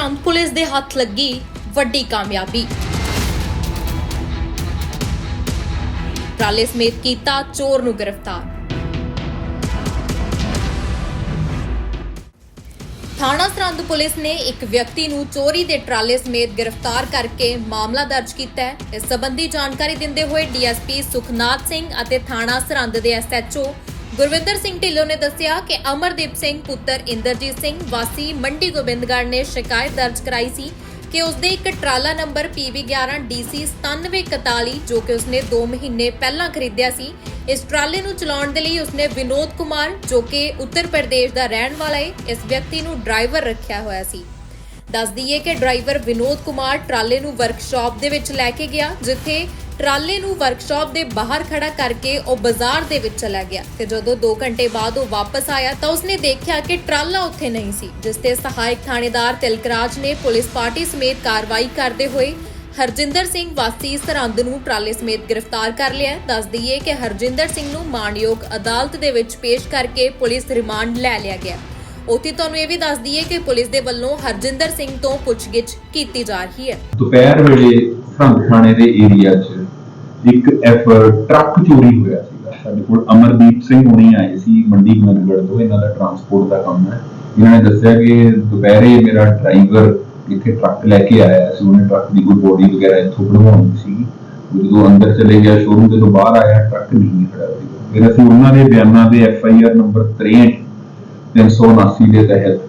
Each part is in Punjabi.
ਸਰਹੰਦ ਪੁਲਿਸ ਦੇ ਹੱਥ ਲੱਗੀ ਵੱਡੀ ਕਾਮਯਾਬੀ। ਟਰਾਲੇ ਸਮੇਤ ਕੀਤਾ ਚੋਰ ਨੂੰ ਗ੍ਰਿਫਤਾਰ। ਥਾਣਾ ਸਰਹੰਦ ਪੁਲਿਸ ਨੇ ਇੱਕ ਵਿਅਕਤੀ ਨੂੰ ਚੋਰੀ ਦੇ ਟਰਾਲੇ ਸਮੇਤ ਗ੍ਰਿਫਤਾਰ ਕਰਕੇ ਮਾਮਲਾ ਦਰਜ ਕੀਤਾ ਹੈ। ਇਸ ਸਬੰਧੀ ਜਾਣਕਾਰੀ ਦਿੰਦੇ ਹੋਏ ਡੀਐਸਪੀ ਸੁਖਨਾਥ ਸਿੰਘ ਅਤੇ ਥਾਣਾ ਸਰਹੰਦ ਦੇ ਐਸਐਚਓ ਗੁਰਵਿੰਦਰ ਸਿੰਘ ਢਿੱਲੋਂ ਨੇ ਦੱਸਿਆ ਕਿ ਅਮਰਦੀਪ ਸਿੰਘ ਪੁੱਤਰ ਇੰਦਰਜੀਤ ਸਿੰਘ ਵਾਸੀ ਮੰਡੀ ਗੋਬਿੰਦਗੜ੍ਹ ਨੇ ਸ਼ਿਕਾਇਤ ਦਰਜ ਕਰਾਈ ਸੀ ਕਿ ਉਸਦੇ ਇੱਕ ਟਰਾਲਾ ਨੰਬਰ PV11 DC 9741 ਜੋ ਕਿ ਉਸਨੇ 2 ਮਹੀਨੇ ਪਹਿਲਾਂ ਖਰੀਦਿਆ ਸੀ, ਇਸ ਟਰਾਲੇ ਨੂੰ ਚਲਾਉਣ ਦੇ ਲਈ ਉਸਨੇ ਵਿਨੋਦ ਕੁਮਾਰ, ਜੋ ਕਿ ਉੱਤਰ ਪ੍ਰਦੇਸ਼ ਦਾ ਰਹਿਣ ਵਾਲਾ ਹੈ ਇਸ ਵਿਅਕਤੀ ਨੂੰ ਡਰਾਈਵਰ ਰੱਖਿਆ ਹੋਇਆ ਸੀ। ਦੱਸ ਦਈਏ ਕਿ ਡਰਾਈਵਰ ਵਿਨੋਦ ਕੁਮਾਰ ਟਰਾਲੇ ਨੂੰ ਵਰਕਸ਼ਾਪ ਦੇ ਵਿੱਚ ਲੈ ਕੇ ਗਿਆ, ਜਿੱਥੇ ਟਰਾਲੇ ਨੂੰ ਵਰਕਸ਼ਾਪ ਦੇ ਬਾਹਰ ਖੜਾ ਕਰਕੇ ਉਹ ਬਾਜ਼ਾਰ ਦੇ ਵਿੱਚ ਚਲਾ ਗਿਆ ਤੇ ਜਦੋਂ 2 ਘੰਟੇ ਬਾਅਦ ਉਹ ਵਾਪਸ ਆਇਆ ਤਾਂ ਉਸਨੇ ਦੇਖਿਆ ਕਿ ਟਰਾਲਾ ਉੱਥੇ ਨਹੀਂ ਸੀ, ਜਿਸ ਤੇ ਸਹਾਇਕ ਥਾਣੇਦਾਰ ਤਿਲਕਰਾਜ ਨੇ ਪੁਲਿਸ ਪਾਰਟੀ ਸਮੇਤ ਕਾਰਵਾਈ ਕਰਦੇ ਹੋਏ ਹਰਜਿੰਦਰ ਸਿੰਘ ਵਾਸੀ ਸਰਹੰਦ ਨੂੰ ਟਰਾਲੇ ਸਮੇਤ ਗ੍ਰਿਫਤਾਰ ਕਰ ਲਿਆ। ਦੱਸ ਦਈਏ ਕਿ ਹਰਜਿੰਦਰ ਸਿੰਘ ਨੂੰ ਮਾਣਯੋਗ ਅਦਾਲਤ ਦੇ ਵਿੱਚ ਪੇਸ਼ ਕਰਕੇ ਪੁਲਿਸ ਰਿਮਾਂਡ ਲੈ ਲਿਆ ਗਿਆ। ਉੱਥੇ ਤੁਹਾਨੂੰ ਇਹ ਵੀ ਦੱਸ ਦਈਏ ਕਿ ਪੁਲਿਸ ਦੇ ਵੱਲੋਂ ਹਰਜਿੰਦਰ ਸਿੰਘ ਤੋਂ ਪੁੱਛਗਿੱਛ ਕੀਤੀ ਜਾ ਰਹੀ ਹੈ। ਦੁਪਹਿਰ ਵੇਲੇ ਸਰਹੰਦ ਥਾਣੇ ਦੇ ਏਰੀਆ 'ਚ ਇੱਕ ਐਫ ਟਰੱਕ ਚੋਰੀ ਹੋਇਆ ਸੀਗਾ। ਸਾਡੇ ਕੋਲ ਅਮਰਦੀਪ ਸਿੰਘ ਹੁਣੀ ਆਏ ਸੀ, ਮੰਡੀ ਗੋਬਿੰਦਗੜ੍ਹ ਤੋਂ। ਇਹਨਾਂ ਦਾ ਟਰਾਂਸਪੋਰਟ ਦਾ ਕੰਮ ਹੈ। ਇਹਨਾਂ ਨੇ ਦੱਸਿਆ ਕਿ ਦੁਪਹਿਰੇ ਮੇਰਾ ਡਰਾਈਵਰ ਇੱਥੇ ਟਰੱਕ ਲੈ ਕੇ ਆਇਆ ਸੀ। ਉਹਨੇ ਟਰੱਕ ਦੀ ਕੋਈ ਬੋਡੀ ਵਗੈਰਾ ਇੱਥੋਂ ਬਣਵਾਉਣੀ ਸੀ। ਜਦੋਂ ਅੰਦਰ ਚਲੇ ਗਿਆ ਸ਼ੋਰੂਮ ਤੋਂ ਬਾਹਰ ਆਇਆ, ਟਰੱਕ ਨਹੀਂ ਖੜਾ ਸੀ ਫਿਰ ਅਸੀਂ ਉਹਨਾਂ ਦੇ ਬਿਆਨਾਂ ਦੇ ਐਫ ਆਈ ਆਰ ਨੰਬਰ 63 379 ਦੇ ਤਹਿਤ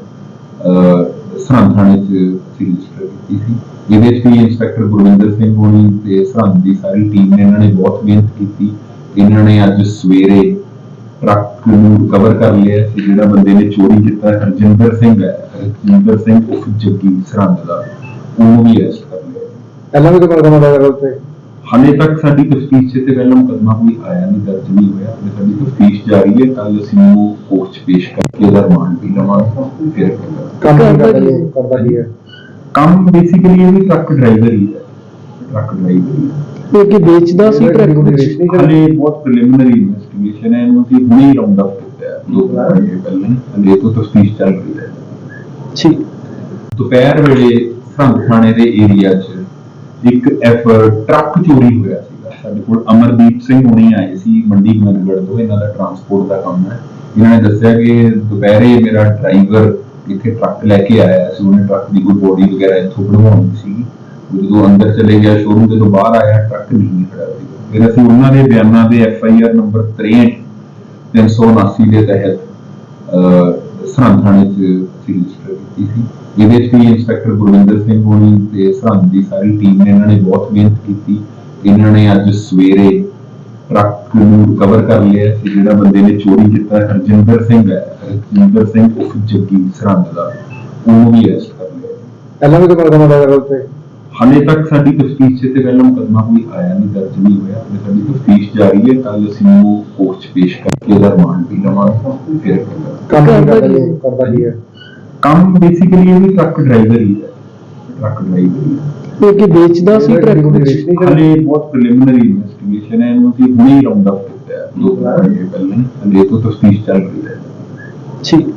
ਸਰਹੰਦ ਥਾਣੇ 'ਚ ਅਸੀਂ ਰਜਿਸਟਰ ਕੀਤੀ ਸੀ। ਇਹਦੇ 'ਚ ਵੀ ਇੰਸਪੈਕਟਰ ਗੁਰਵਿੰਦਰ ਸਿੰਘ ਹੋਣੀ ਤੇ ਸਰਹੰਦ ਦੀ ਸਾਰੀ ਟੀਮ ਨੇ ਇਹਨਾਂ ਨੇ ਬਹੁਤ ਮਿਹਨਤ ਕੀਤੀ। ਇਹਨਾਂ ਨੇ ਅੱਜ ਸਵੇਰੇ ਟਰੱਕ ਨੂੰ ਰਿਕਵਰ ਕਰ ਲਿਆ ਸੀ, ਜਿਹੜਾ ਬੰਦੇ ਨੇ ਚੋਰੀ ਕੀਤਾ ਹਰਜਿੰਦਰ ਸਿੰਘ ਹੈ। ਹਰਜਿੰਦਰ ਸਿੰਘ ਉਫ ਜੱਗੀ ਸਰਹੰਦ ਦਾ। ਉਹਨੂੰ ਵੀ ਅਰੈਸਟ ਕਰ ਲਿਆ। ਪਹਿਲਾਂ ਵੀ ਕੋਈ ਮੁਕਦਮਾ ਦਰਜ ਉੱਤੇ ਹਾਲੇ ਤੱਕ ਸਾਡੀ ਤਫਤੀਸ਼ 'ਚ ਤੇ ਪਹਿਲਾਂ ਮੁਕੱਦਮਾ ਕੋਈ ਆਇਆ ਨਹੀਂ ਦਰਜ ਨਹੀਂ ਹੋਇਆ। ਤੇ ਸਾਡੀ ਤਫਤੀਸ਼ ਜਾਰੀ ਹੈ ਕੱਲ ਅਸੀਂ ਉਹ ਕੋਰਟ 'ਚ ਪੇਸ਼ ਕਰਕੇ ਇਹਦਾ ਰਿਮਾਂਡ ਵੀ ਲਵਾਂਗੇ ਫਿਰ ਕਰਾਂਗੇ। ਕੰਮ ਕਰਦਾ ਹੈ? ਬੇਸਿਕਲੀ ਇਹ ਵੀ ਟਰੱਕ ਡਰਾਈਵਰ ਹੀ ਹੈ। ਟਰੱਕ ਡਰਾਈਵਰ ਹੀ ਹੈ। ਇਹ ਕੀ ਵੇਚਦਾ ਸੀ ਟਰੱਕ ਹਾਲੇ ਬਹੁਤ ਪ੍ਰੀਲਿਮਿਨਰੀ ਇਨਵੈਸਟੀਗੇਸ਼ਨ ਹੈ ਇਹਨੂੰ ਅਸੀਂ ਹੁਣੇ ਰਾਉਂਡ ਅਪ ਕੀਤਾ ਹੈ। ਦੋ ਘੰਟੇ ਪਹਿਲਾਂ ਹਲੇ ਤੋਂ ਤਫਤੀਸ਼ ਚੱਲ ਰਹੀ ਹੈ। ਠੀਕ। ਦੁਪਹਿਰ ਵੇਲੇ ਥਾਣੇ ਦੇ ਏਰੀਆ 'ਚ ਇੱਕ ਟਰੱਕ ਚੋਰੀ ਹੋਇਆ ਸੀਗਾ। ਸਾਡੇ ਕੋਲ ਅਮਰਦੀਪ ਸਿੰਘ ਹੁਣੀ ਆਏ ਸੀ, ਮੰਡੀ ਗੋਬਿੰਦਗੜ੍ਹ ਤੋਂ। ਇਹਨਾਂ ਦਾ ਟਰਾਂਸਪੋਰਟ ਦਾ ਕੰਮ ਹੈ। ਇਹਨਾਂ ਨੇ ਦੱਸਿਆ ਕਿ ਦੁਪਹਿਰੇ ਮੇਰਾ ਡਰਾਈਵਰ ਇੱਥੇ ਟਰੱਕ ਲੈ ਕੇ ਆਇਆ ਸੀ। ਉਹਨੇ ਟਰੱਕ ਦੀ ਕੋਈ ਬੋਡੀ ਵਗੈਰਾ ਇੱਥੋਂ ਬਣਵਾਉਣੀ ਸੀ। ਜਦੋਂ ਅੰਦਰ ਚਲੇ ਗਿਆ ਸ਼ੋਰੂਮ ਜਦੋਂ ਬਾਹਰ ਆਇਆ, ਟਰੱਕ ਨਹੀਂ ਖੜਾ ਸੀ। ਫਿਰ ਅਸੀਂ ਉਹਨਾਂ ਦੇ ਬਿਆਨਾਂ ਦੇ ਐਫ ਆਈ ਆਰ ਨੰਬਰ 63 379 ਦੇ ਤਹਿਤ, ਅਹ ਸਰਹੰਦ ਥਾਣੇ 'ਚ ਅਸੀਂ ਰਜਿਸਟਰ ਕੀਤੀ ਸੀ। ਇਹਦੇ 'ਚ ਵੀ ਇੰਸਪੈਕਟਰ ਗੁਰਵਿੰਦਰ ਸਿੰਘ ਹੋਣੀ ਤੇ ਸਰਹੰਦ ਦੀ ਸਾਰੀ ਟੀਮ ਨੇ ਇਹਨਾਂ ਨੇ ਬਹੁਤ ਮਿਹਨਤ ਕੀਤੀ। ਇਹਨਾਂ ਨੇ ਅੱਜ ਸਵੇਰੇ ਟਰੱਕ ਨੂੰ ਰਿਕਵਰ ਕਰ ਲਿਆ ਸੀ ਜਿਹੜਾ ਬੰਦੇ ਨੇ ਚੋਰੀ ਕੀਤਾ ਹਰਜਿੰਦਰ ਸਿੰਘ ਹੈ। ਹਰਜਿੰਦਰ ਸਿੰਘ ਉਫ ਜੱਗੀ ਸਰਹੰਦ ਦਾ। ਉਹਨੂੰ ਵੀ ਅਰੈਸਟ ਕਰ ਲਿਆ ਪਹਿਲਾਂ ਵੀ ਕੋਈ ਮੁਕਦਮਾ ਦਰਜ ਉੱਤੇ ਹਾਲੇ ਤੱਕ ਸਾਡੀ ਤਫਤੀਸ਼ 'ਚ ਤੇ ਪਹਿਲਾਂ ਮੁਕੱਦਮਾ ਕੋਈ ਆਇਆ ਨਹੀਂ ਦਰਜ ਨਹੀਂ ਹੋਇਆ। ਤੇ ਸਾਡੀ ਤਫਤੀਸ਼ ਜਾਰੀ ਹੈ ਕੱਲ ਅਸੀਂ ਉਹ ਕੋਰਟ 'ਚ ਪੇਸ਼ ਕਰਕੇ ਇਹਦਾ ਰਿਮਾਂਡ ਵੀ ਲਵਾਂਗੇ ਫਿਰ ਕਰਾਂਗੇ। ਕੰਮ ਕੀ ਕਰਦਾ ਕਰਦਾ ਕੀ ਜੀ ਕਰਦਾ ਕੀ ਹੈ। ਕੰਮ ਬੇਸਿਕਲੀ ਇਹ ਵੀ ਟਰੱਕ ਡਰਾਈਵਰ ਹੀ ਹੈ। ਟਰੱਕ ਡਰਾਈਵਰ ਹੀ ਹੈ। ਇਹ ਕੀ ਵੇਚਦਾ ਸੀ ਟਰੱਕ ਵਿੱਚ? ਹਾਲੇ ਬਹੁਤ ਪ੍ਰੀਲਿਮਿਨਰੀ ਇਨਵੈਸਟੀਗੇਸ਼ਨ ਹੈ। ਇਹਨੂੰ ਅਸੀਂ ਹੁਣੇ ਰਾਉਂਡ ਅਪ ਕੀਤਾ ਹੈ। ਦੋ ਘੰਟੇ ਪਹਿਲਾਂ ਹਲੇ ਤੋਂ ਤਫਤੀਸ਼ ਚੱਲ ਰਹੀ ਹੈ। ਠੀਕ।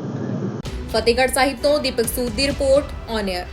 ਫਤਿਹਗੜ੍ਹ ਸਾਹਿਬ ਤੋਂ ਦੀਪਕ ਸੂਦ ਦੀ ਰਿਪੋਰਟ ਔਨ 에ਅਰ